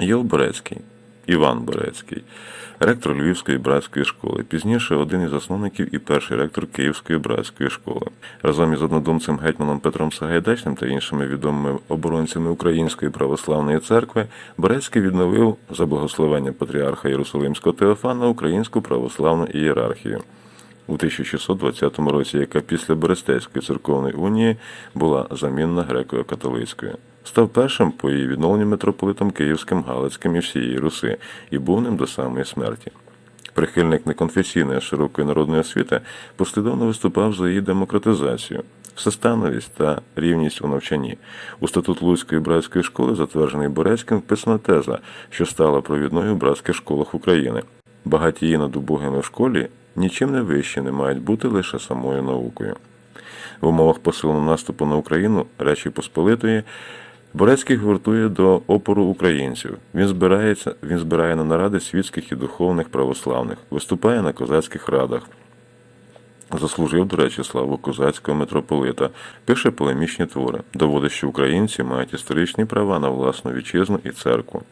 Йов Борецький, Іван Борецький, ректор Львівської братської школи, пізніше один із засновників і перший ректор Київської братської школи. Разом із однодумцем гетьманом Петром Сагайдачним та іншими відомими оборонцями Української православної церкви Борецький відновив за благословення патріарха Єрусалимського Теофана українську православну ієрархію. У 1620 році, яка після Берестейської церковної унії була замінна греко-католицькою. Став першим по її відновленню митрополитом Київським, Галицьким і всієї Руси і був ним до самої смерті. Прихильник неконфесійної широкої народної освіти послідовно виступав за її демократизацію, всестановість та рівність у навчанні. У статут Луцької братської школи, затверджений Борецьким, вписана теза, що стала провідною в братських школах України. Багатії над убогими в школі нічим не вищі не мають бути лише самою наукою. В умовах посиленого наступу на Україну Речі Посполитої Борецький гуртує до опору українців. Він збирається, він збирає на наради світських і духовних православних, виступає на козацьких радах. Заслужив, до речі, славу козацького митрополита, пише полемічні твори, доводить, що українці мають історичні права на власну вітчизну і церкву.